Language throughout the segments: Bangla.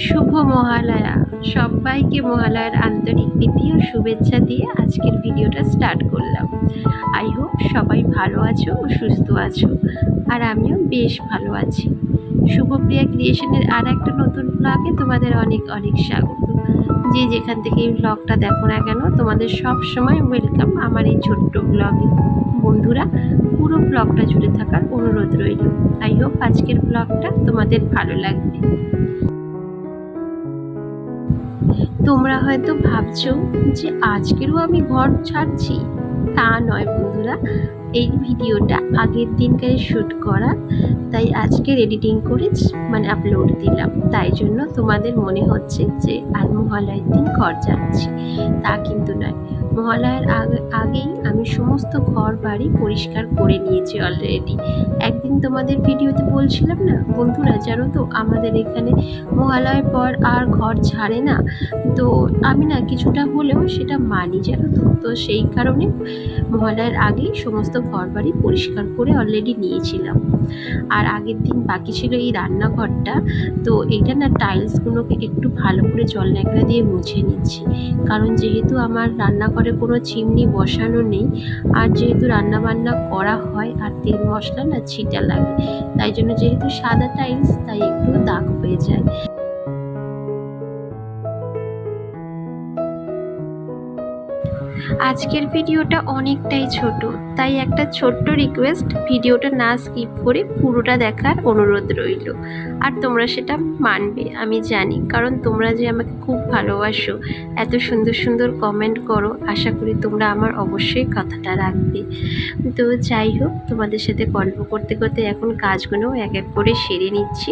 শুভ মহালয়া। সবাইকে মহালয়ার আন্তরিক প্রীতি ও শুভেচ্ছা দিয়ে আজকের ভিডিওটা স্টার্ট করলাম। আই হোপ সবাই ভালো আছো ও সুস্থ আছো, আর আমিও বেশ ভালো আছি। শুভপ্রিয়া ক্রিয়েশনের আর একটা নতুন ব্লগে তোমাদের অনেক অনেক স্বাগত। যে যেখান থেকে এই ব্লগটা দেখো না কেন, তোমাদের সব সময় ওয়েলকাম আমার এই ছোট্ট ব্লগে। বন্ধুরা, পুরো ব্লগটা জুড়ে থাকার অনুরোধ রইল। আই হোপ আজকের ব্লগটা তোমাদের ভালো লাগবে। তোমরা হয়তো ভাবছ যে আজকেরও আমি ঘর ছাড়ছি। তা নয় বন্ধুরা এই ভিডিওটা আগের দিনকার শ্যুট করা, তাই আজকের এডিটিং করে মানে আপলোড দিলাম। তাই জন্য তোমাদের মনে হচ্ছে যে আর মহালয়ের দিন ঘর যাচ্ছি। তা কিন্তু নয়। মহালয়ার আগে, আগেই আমি সমস্ত ঘর বাড়ি পরিষ্কার করে নিয়েছি অলরেডি একদিন তোমাদের ভিডিওতে বলছিলাম না, বন্ধুরা জানো তো, আমাদের এখানে মহালয়ের পর আর ঘর ছাড়ে না। তো আমি না কিছুটা হলেও সেটা মানি জানো তো। তো সেই কারণে মহালয়ার আগেই সমস্ত ঘর বাড়ি পরিষ্কার করে অলরেডি নিয়েছিলাম। আর আগের দিন বাকি ছিল এই রান্নাঘরটা, তো এইটা না টাইলসগুলোকে একটু ভালো করে জল ন্যাকড়া দিয়ে মুছে নিচ্ছি। কারণ যেহেতু আমার রান্নাঘরে কোনো চিমনি বসানো নেই, আর যেহেতু রান্নাবান্না করা হয় আর তেল মশলা না ছিটা লাগে, তাই জন্য যেহেতু সাদা টাইলস তাই একটু দাগ হয়ে যায়। আজকের ভিডিওটা অনেকটাই ছোট, তাই একটা ছোট্ট রিকোয়েস্ট ভিডিওটা না স্কিপ করে পুরোটা দেখার অনুরোধ রইল। আর তোমরা সেটা মানবে, আমি জানি, কারণ তোমরা যে আমাকে খুব ভালোবাসো, এত সুন্দর সুন্দর কমেন্ট করো, আশা করি তোমরা আমার অবশ্যই কথাটা রাখবে। তো যাই হোক, তোমাদের সাথে গল্প করতে করতে এখন কাজগুলো এক এক করে সেরে নিচ্ছি।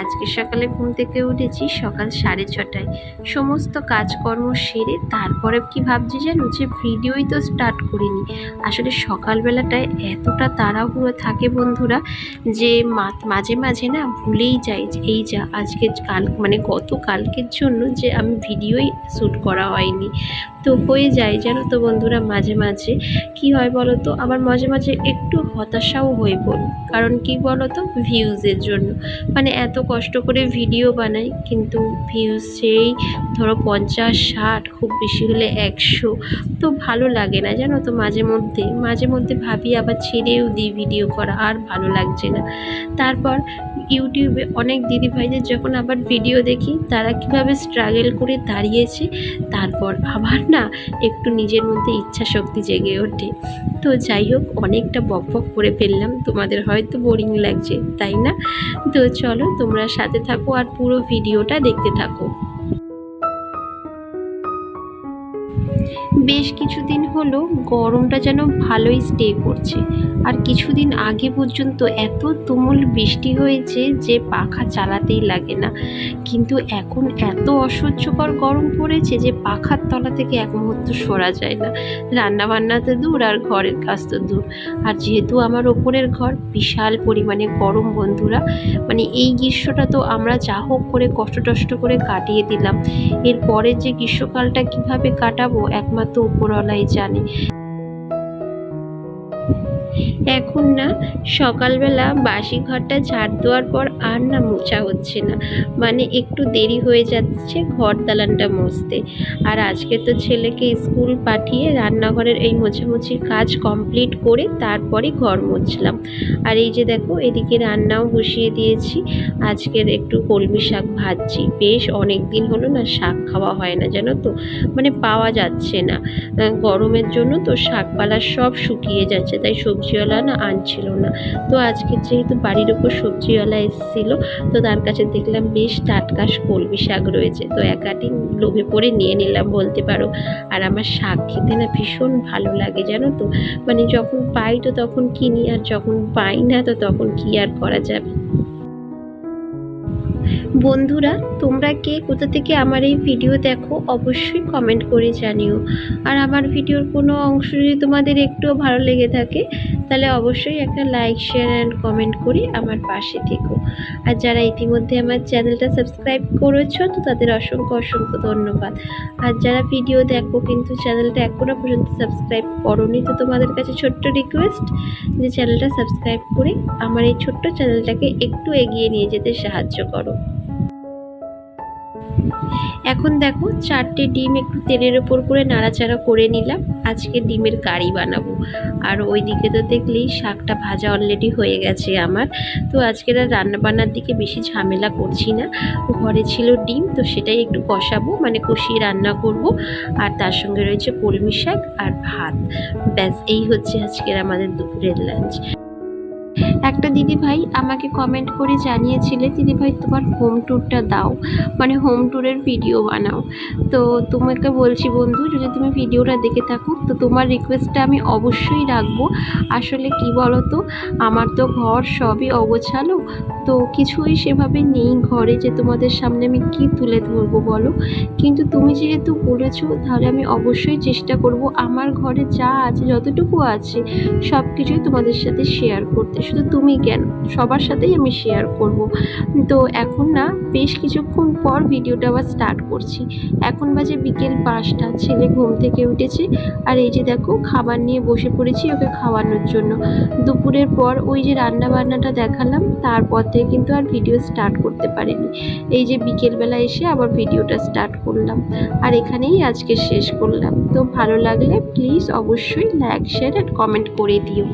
আজকে সকালে ঘুম থেকে উঠেছি সকাল সাড়ে ছটায়। সমস্ত কাজকর্ম সেরে তারপরে কি ভাবছি জানো যে ভিডিওই তো স্টার্ট করিনি। আসলে সকালবেলাটায় এতটা তাড়াহুড়ো থাকে বন্ধুরা যে মাঝে মাঝে না ভুলেই যাই যে এই যা আজকে কাল মানে গত কালকের জন্য যে আমি ভিডিওই শ্যুট করা হয়নি। তো হয়ে যায় জানো তো বন্ধুরা মাঝে মাঝে। কি হয় বলো তো আবার মাঝে মাঝে একটু হতাশাও হয়ে পড়ি। কারণ কি বলো তো ভিউজের জন্য। মানে এত কষ্ট করে ভিডিও বানাই, কিন্তু ভিউজ সেই ধরো পঞ্চাশ, ষাট, খুব বেশি হলে একশো। তো ভালো লাগে না, জানো তো, মাঝে মধ্যে। মাঝে মধ্যে ভাবি আবার ছেড়েও দিই ভিডিও করা, আর ভালো লাগছে না। তারপর ইউটিউবে অনেক দিদিভাইদের যখন আবার ভিডিও দেখি, তারা কীভাবে স্ট্রাগল করে দাঁড়িয়েছে, তারপর আবার না একটু নিজের মধ্যে ইচ্ছা শক্তি জেগে ওঠে। তো যাই হোক, অনেকটা বক বক করে ফেললাম। তোমাদের হয়তো বোরিং লাগছে, তাই না? তো চলো, তোমরা সাথে থাকো আর পুরো ভিডিওটা দেখতে থাকো। বেশ কিছুদিন হলো গরমটা যেন ভালোই স্টে করছে। আর কিছুদিন আগে পর্যন্ত এত তুমুল বৃষ্টি হয়েছে যে পাখা চালাতেই লাগে না। কিন্তু এখন এত অসহ্যকর গরম পড়েছে যে পাখার তলা থেকে এক মুহূর্ত সরা যায় না। রান্না বান্নাতে দূর আর ঘরের কাজ তো দূর। আর যেহেতু আমার ওপরের ঘর, বিশাল পরিমাণে গরম বন্ধুরা মানে এই গ্রীষ্মটা তো আমরা যা হোক করে কষ্ট টষ্ট করে কাটিয়ে দিলাম। এর পরের যে গ্রীষ্মকালটা কীভাবে কাটাবো, একমাত্র উপরওয়ালাই জানে। এখন না, সকালবেলা বাসি ঘরটা ঝাড় দেওয়ার পর আর না মোছা হচ্ছে না। মানে একটু দেরি হয়ে যাচ্ছে ঘর দালানটা মুছতে। আর আজকে তো ছেলেকে স্কুল পাঠিয়ে রান্নাঘরের এই মোছামুছির কাজ কমপ্লিট করে তারপরে ঘর মুছলাম। আর এই যে দেখো, এদিকে রান্নাও বসিয়ে দিয়েছি। আজকের একটু কলমি শাক ভাজছি। বেশ অনেক দিন হলো না শাক খাওয়া হয় না, জানো তো? মানে পাওয়া যাচ্ছে না। গরমের জন্য তো শাকপালা সব শুকিয়ে যাচ্ছে, তাই সবজিওয়ালা না আনছিল না। তো আজকে যেহেতু বাড়ির ওপর সবজিওয়ালা এসেছিল, তো তার কাছে দেখলাম বেশ টাটকা কলমি শাক রয়েছে। তো একাটি লোভে পড়ে নিয়ে নিলাম বলতে পারো। আর আমার শাক খেতে না ভীষণ ভালো লাগে, জানো তো। মানে যখন পাই তো তখন কিনি, আর যখন পাই না তো তখন কি আর করা যাবে? বন্ধুরা, তোমরা কে? কোথা থেকে আমার এই ভিডিও দেখো, অবশ্যই কমেন্ট করে জানিও। আর আমার ভিডিওর কোনো অংশ যদি তোমাদের একটুও ভালো লেগে থাকে, তাহলে অবশ্যই একটা লাইক শেয়ার অ্যান্ড কমেন্ট করে আমার পাশে থেকো। আর যারা ইতিমধ্যে আমার চ্যানেলটা সাবস্ক্রাইব করেছ, তো তাদের অসংখ্য অসংখ্য ধন্যবাদ। আর যারা ভিডিও দেখো কিন্তু চ্যানেলটা এখনও পর্যন্ত সাবস্ক্রাইব করোনি, তো তোমাদের কাছে ছোট্ট রিকোয়েস্ট যে চ্যানেলটা সাবস্ক্রাইব করে আমার এই ছোট্ট চ্যানেলটাকে একটু এগিয়ে নিয়ে যেতে সাহায্য করো। এখন দেখো চারটে ডিম একটু তেলের ওপর করে নাড়াচাড়া করে নিলাম। আজকে ডিমের কারি বানাবো। আর ওইদিকে তো দেখলেই শাকটা ভাজা অলরেডি হয়ে গেছে আমার। তো আজকের আর রান্নাবান্নার দিকে বেশি ঝামেলা করছি না। ঘরে ছিল ডিম, তো সেটাই একটু কষাবো মানে কষিয়ে রান্না করব। আর তার সঙ্গে রয়েছে কলমি শাক আর ভাত। ব্যাস, এই হচ্ছে আজকের আমাদের দুপুরের লাঞ্চ একটা দিদি ভাই আমাকে কমেন্ট করে জানিয়েছিলে, দিদি ভাই, তোমার হোম ট্যুরটা দাও মানে হোম ট্যুরের ভিডিও বানাও। তো তোমাকে বলছি বন্ধু, যদি তুমি ভিডিওটা দেখে থাকো, তো তোমার রিকোয়েস্টটা আমি অবশ্যই রাখব। আসলে কি বলো তো আমার তো ঘর সবই অগোছালো, তো কিছুই সেভাবে নেই ঘরে যে তোমাদের সামনে আমি কি তুলে ধরবো বলো? কিন্তু তুমি যেহেতু বলেছ, তাহলে আমি অবশ্যই চেষ্টা করব আমার ঘরে যা আছে, যতটুকু আছে সব কিছুই তোমাদের সাথে শেয়ার করতে। শুধু তুমি কেন? সবার সাথেই আমি শেয়ার করব। তো এখন না, বেশ কিছুক্ষণ পর ভিডিওটা আবার স্টার্ট করছি। এখন বাজে বিকেল পাঁচটা, ছেলে ঘুম থেকে উঠেছে। আর এই যে দেখো, খাবার নিয়ে বসে পড়েছি ওকে খাওয়ানোর জন্য। দুপুরের পর ওই যে রান্না বান্নাটা দেখালাম, তারপর থেকে কিন্তু আর ভিডিও স্টার্ট করতে পারিনি। এই যে বিকেলবেলা এসে আবার ভিডিওটা স্টার্ট করলাম। আর এখানেই আজকে শেষ করলাম। তো ভালো লাগলে প্লিজ অবশ্যই লাইক শেয়ার আর কমেন্ট করে দিও।